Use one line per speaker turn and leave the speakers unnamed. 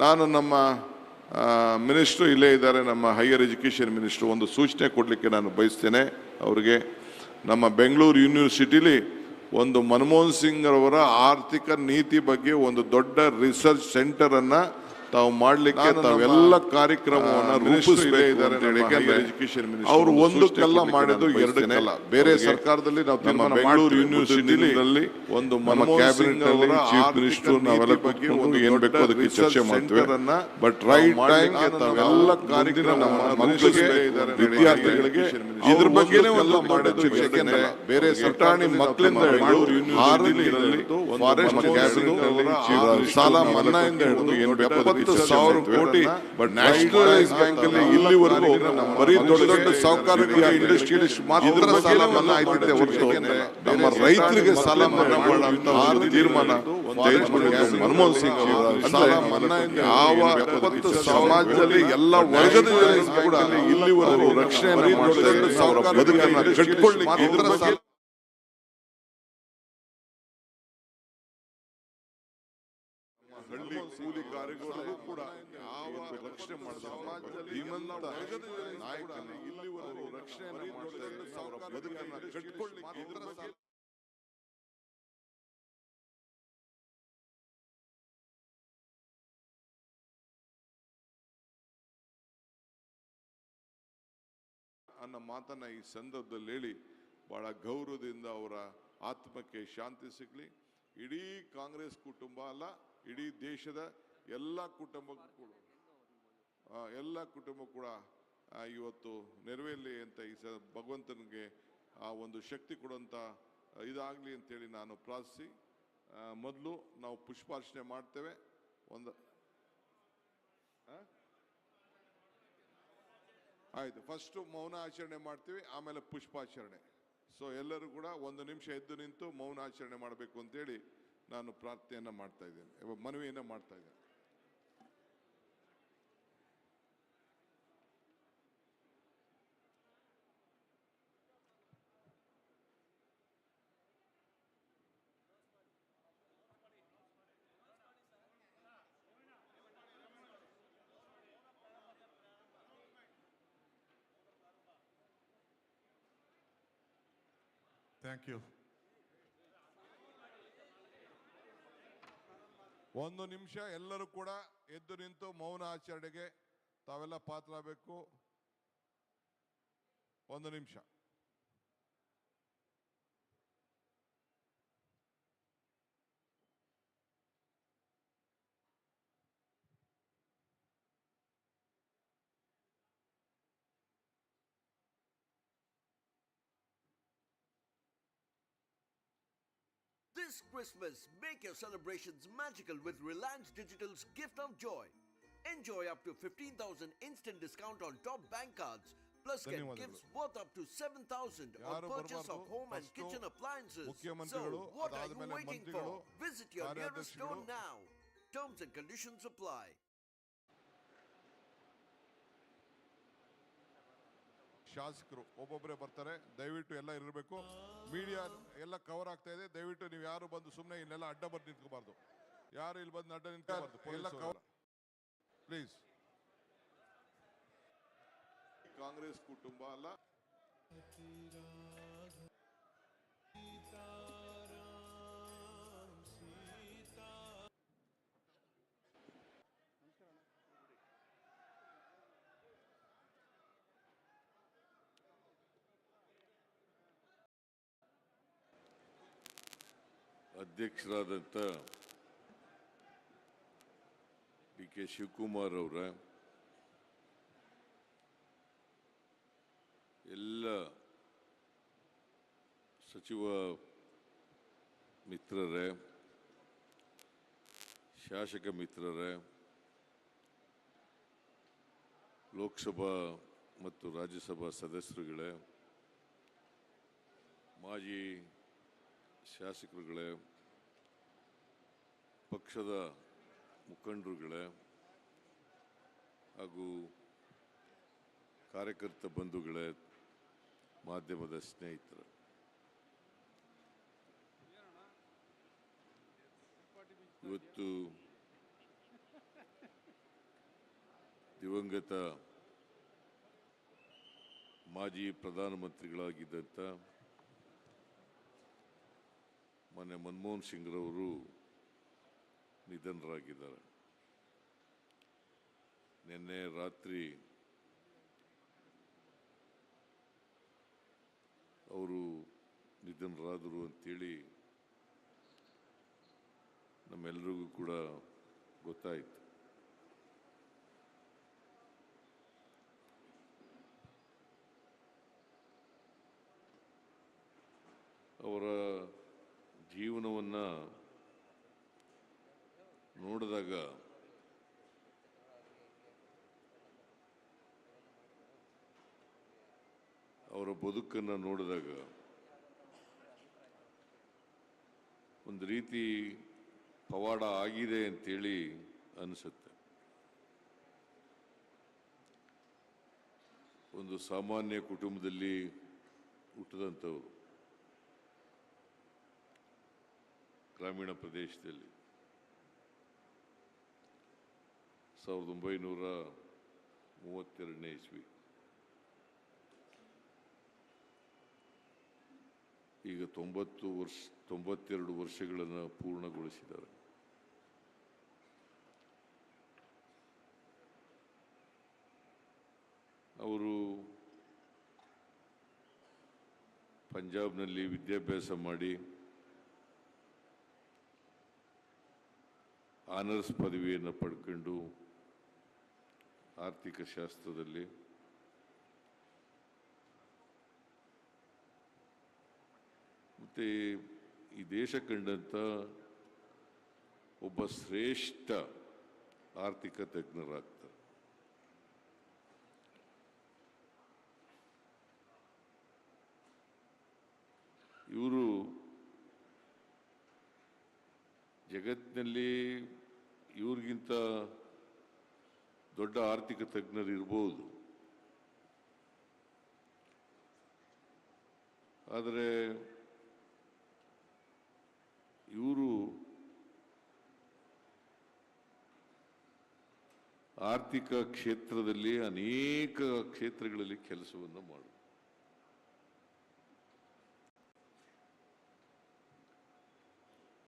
ನಾನು ನಮ್ಮ ಮಿನಿಸ್ಟ್ರು ಇಲ್ಲೇ ಇದ್ದಾರೆ, ನಮ್ಮ ಹೈಯರ್ ಎಜುಕೇಷನ್ ಮಿನಿಸ್ಟ್ರು. ಒಂದು ಸೂಚನೆ ಕೊಡಲಿಕ್ಕೆ ನಾನು ಬಯಸ್ತೇನೆ ಅವರಿಗೆ. ನಮ್ಮ ಬೆಂಗಳೂರು ಯೂನಿವರ್ಸಿಟಿಲಿ ಒಂದು ಮನಮೋಹನ್ ಸಿಂಗ್ ಅವರ ಆರ್ಥಿಕ ನೀತಿ ಬಗ್ಗೆ ಒಂದು ದೊಡ್ಡ ರಿಸರ್ಚ್ ಸೆಂಟರನ್ನು ತಾವು ಮಾಡ್ಲಿಕ್ಕೆ ತಾವೆಲ್ಲ ಕಾರ್ಯಕ್ರಮವನ್ನ ರೂಪಿಸಬೇಕು ಅಂತ ಒಂದು ಯಾಕಂದ್ರೆ ಅವರು ಒಂದಕ್ಕೆಲ್ಲ ಮಾಡಿದ್ದು ಎರಡಕ್ಕಲ್ಲ. ಬೇರೆ ಸರ್ಕಾರದಲ್ಲಿ ನಾವು ಬೆಂಗಳೂರು ಯೂನಿವರ್ಸಿಟಿಲಿ ಒಂದು ನಮ್ಮ ಕ್ಯಾಬಿನೆಟ್ ಅಲ್ಲಿ ಚೀಫ್ ಮಿನಿಸ್ಟರ್ ನಾವೆಲ್ಲ ಕೂತ್ಕೊಂಡು ಏನ್ ಬೇಕು ಅದಕ್ಕೆ ಚರ್ಚೆ ಮಾಡ್ತೇವೆ. ಬಟ್ ರೈಟ್ ಟೈಮ್ ತಾವೆಲ್ಲ ಕಾರ್ಯಕ್ರಮ ನಮ್ಮ ಮಕ್ಕಳಿಗೆ ವಿದ್ಯಾರ್ಥಿಗಳಿಗೆ ಇದ್ರ ಬಗ್ಗೆನೇ ಒಂದು ಮಾಡಿದ್ದು ಯಾಕೆಂದ್ರೆ ಬೇರೆ ಸರ್ಕಾರಿ ಮಕ್ಕಳಿಂದ ಬೆಂಗಳೂರು ಯೂನಿವರ್ಸಿಟಿಯಲ್ಲಿ ಫಾರೆಸ್ಟ್ ಕ್ಯಾಬಿನೆಟ್ ಸಾಲ ಮನ್ನಾಯಿಂದ ಹಿಡಿದು ಏನ್ ಎಪ್ಪತ್ತು ಸಾವಿರ ಕೋಟಿ ಬಟ್ ನ್ಯಾಷನಲೈಸ್ ಬ್ಯಾಂಕ್ ಅಲ್ಲಿ ಇಲ್ಲಿವರೆಗೂ ಬರೀ ದೊಡ್ಡ ದೊಡ್ಡ ಸಾಹುಕಾರರಿಗೆ ಇಂಡಸ್ಟ್ರಿಯಲಿಸ್ಟ್ ಮಾತ್ರ ಸಾಲ ಮನ್ನಾ ಆಯ್ತಿದೆ ಹೊರತು ನಮ್ಮ ರೈತರಿಗೆ ಸಾಲ ಮನ್ನಾ ಮಾಡುವಂತ ಒಂದು ತೀರ್ಮಾನ ತೆಗೆದುಕೊಂಡಿದ್ದು ಮನಮೋಹನ್ ಸಿಂಗ್ ಅವರು ಯಾವ ಎಪ್ಪತ್ತು ಸಮಾಜದಲ್ಲಿ ಎಲ್ಲ ವರ್ಗದ ಜನರಿಗೆ ಕೂಡ ಇಲ್ಲಿವರೆಗೂ ರಕ್ಷಣೆ ಬದುಕನ್ನ ಕಟ್ಕೊಳ್ಳಿಕ್ಕೆ ಇದ್ರ ಬಗ್ಗೆ ಹಳ್ಳಿ ಕೂಲಿ ಕಾರ್ಯಗಳಿಗೂ ಕೂಡ ಯಾವ ರಕ್ಷಣೆ ಮಾಡಿದ ಸಮಾಜದಲ್ಲಿ ಶ್ರೀಮಂತ ನಾಯಕನ ಇಲ್ಲಿವರೆಗೂ ರಕ್ಷಣೆ ಮಾಡ್ತಾರೆ ಅವರ ಬದುಕನ್ನ ಕಟ್ಕೊಳ್ಳಿಕ್ಕೆ ಇದ್ರ ಬಗ್ಗೆ ಅನ್ನೋ ಮಾತನ್ನ ಈ ಸಂದರ್ಭದಲ್ಲಿ ಹೇಳಿ ಬಹಳ ಗೌರವದಿಂದ ಅವರ ಆತ್ಮಕ್ಕೆ ಶಾಂತಿ ಸಿಗಲಿ. ಇಡೀ ಕಾಂಗ್ರೆಸ್ ಕುಟುಂಬ ಅಲ್ಲ ಇಡೀ ದೇಶದ ಎಲ್ಲ ಕುಟುಂಬಕ್ಕೂ ಕೂಡ. ಎಲ್ಲ ಕುಟುಂಬ ಕೂಡ ಇವತ್ತು ನೆರವೇರಲಿ ಅಂತ ಈ ಸ ಭಗವಂತನಿಗೆ ಆ ಒಂದು ಶಕ್ತಿ ಕೊಡುವಂಥ ಇದಾಗಲಿ ಅಂತೇಳಿ ನಾನು ಪ್ರಾರ್ಥಿಸಿ. ಮೊದಲು ನಾವು ಪುಷ್ಪಾರ್ಚನೆ ಮಾಡ್ತೇವೆ. ಒಂದು ಆಯಿತು, ಫಸ್ಟ್ ಮೌನ ಆಚರಣೆ ಮಾಡ್ತೀವಿ, ಆಮೇಲೆ ಪುಷ್ಪಾಚರಣೆ. ಸೊ ಎಲ್ಲರೂ ಕೂಡ ಒಂದು ನಿಮಿಷ ಎದ್ದು ನಿಂತು ಮೌನ ಆಚರಣೆ ಮಾಡಬೇಕು ಅಂತೇಳಿ ನಾನು ಪ್ರಾರ್ಥನೆಯನ್ನ ಮಾಡ್ತಾಯಿದ್ದೇನೆ ಮಾಡ್ತಾಯಿದ್ದೇನೆ ಮನವಿಯನ್ನ ಮಾಡ್ತಾ ಇದ್ದೇನೆ
ಯು.
ಒಂದು ನಿಮಿಷ ಎಲ್ಲರೂ ಕೂಡ ಎದ್ದು ನಿಂತು ಮೌನ ಆಚರಣೆಗೆ ತಾವೆಲ್ಲ ಪಾತ್ರ ಆಗಬೇಕು ಒಂದು ನಿಮಿಷ
This Christmas, make your celebrations magical with Reliance Digital's Gift of Joy. Enjoy up to 15,000 instant discount on top bank cards. Plus, get
ಧನ್ಯವಾದಗಳು.
gifts worth up to 7,000 on
ಯಾರು
purchase of
ಬರ್ಬಾರ್ದು?
home and
First
kitchen appliances. So,
ಮುಖ್ಯಮಂತ್ರಿಗಳು,
what are you
ಅದಾದ್ಮೇಲೆ
waiting
ಮಂತ್ರಿಗಳು,
for? Visit your nearest store
ಕಾರ್ಯಾಧ್ಯಕ್ಷಗಳು.
now. Terms and conditions apply.
ಶಾಸಕರು ಒಬ್ಬೊಬ್ಬರೇ ಬರ್ತಾರೆ ದಯವಿಟ್ಟು ಎಲ್ಲ ಇರಬೇಕು ಮೀಡಿಯಾ ಎಲ್ಲ ಕವರ್ ಆಗ್ತಾ ಇದೆ ದಯವಿಟ್ಟು ನೀವು ಯಾರು ಬಂದು ಸುಮ್ಮನೆ ಇಲ್ಲೆಲ್ಲ ಅಡ್ಡ ಬಂದು ನಿಂತ್ಕೋಬಾರ್ದು. ಯಾರು ಇಲ್ಲಿ ಬಂದು ಅಡ್ಡ ನಿಂತ್ಕೋಬಾರ್ದು ಪ್ಲೀಸ್ ಕಾಂಗ್ರೆಸ್ ಕುಟುಂಬ ಅಲ್ಲ.
ಅಧ್ಯಕ್ಷರಾದಂಥ ಡಿ ಕೆ ಶಿವಕುಮಾರ್ ಅವರ, ಎಲ್ಲ ಸಚಿವ ಮಿತ್ರರೇ, ಶಾಸಕ ಮಿತ್ರರೇ, ಲೋಕಸಭಾ ಮತ್ತು ರಾಜ್ಯಸಭಾ ಸದಸ್ಯರುಗಳೇ, ಮಾಜಿ ಶಾಸಕರುಗಳೇ ಪಕ್ಷದ ಮುಖಂಡರುಗಳೇ ಹಾಗೂ ಕಾರ್ಯಕರ್ತ ಬಂಧುಗಳೇ ಮಾಧ್ಯಮದ ಸ್ನೇಹಿತರು. ಇವತ್ತು ದಿವಂಗತ ಮಾಜಿ ಪ್ರಧಾನಮಂತ್ರಿಗಳಾಗಿದ್ದಂಥ ಮೊನ್ನೆ ಮನಮೋಹನ್ ಸಿಂಗ್ರವರು ನಿಧನರಾಗಿದ್ದಾರೆ. ನಿನ್ನೆ ರಾತ್ರಿ ಅವರು ನಿಧನರಾದರು ಅಂಥೇಳಿ ನಮ್ಮೆಲ್ಲರಿಗೂ ಕೂಡ ಗೊತ್ತಾಯಿತು. ಅವರ ಜೀವನವನ್ನು ನೋಡಿದಾಗ ಅವರ ಬದುಕನ್ನು ನೋಡಿದಾಗ ಒಂದು ರೀತಿ ಪವಾಡ ಆಗಿದೆ ಅಂತೇಳಿ ಅನಿಸುತ್ತೆ. ಒಂದು ಸಾಮಾನ್ಯ ಕುಟುಂಬದಲ್ಲಿ ಹುಟ್ಟಿದಂಥವ್ರು ಗ್ರಾಮೀಣ ಪ್ರದೇಶದಲ್ಲಿ ಸಾವಿರದ ಒಂಬೈನೂರ ಮೂವತ್ತೆರಡನೇ ಇಸ್ವಿ. ಈಗ ತೊಂಬತ್ತು ವರ್ಷ, ತೊಂಬತ್ತೆರಡು ವರ್ಷಗಳನ್ನು ಪೂರ್ಣಗೊಳಿಸಿದ್ದಾರೆ. ಅವರು ಪಂಜಾಬ್ನಲ್ಲಿ ವಿದ್ಯಾಭ್ಯಾಸ ಮಾಡಿ ಆನರ್ಸ್ ಪದವಿಯನ್ನು ಪಡ್ಕೊಂಡು ಆರ್ಥಿಕ ಶಾಸ್ತ್ರದಲ್ಲಿ ಮತ್ತು ಈ ದೇಶ ಕಂಡಂಥ ಒಬ್ಬ ಶ್ರೇಷ್ಠ ಆರ್ಥಿಕ ತಜ್ಞರಾಗ್ತಾರೆ. ಇವರು ಜಗತ್ತಿನಲ್ಲಿ ಇವ್ರಿಗಿಂತ ದೊಡ್ಡ ಆರ್ಥಿಕ ತಜ್ಞರಿರ್ಬೋದು. ಆದರೆ ಇವರು ಆರ್ಥಿಕ ಕ್ಷೇತ್ರದಲ್ಲಿ ಅನೇಕ ಕ್ಷೇತ್ರಗಳಲ್ಲಿ ಕೆಲಸವನ್ನು ಮಾಡು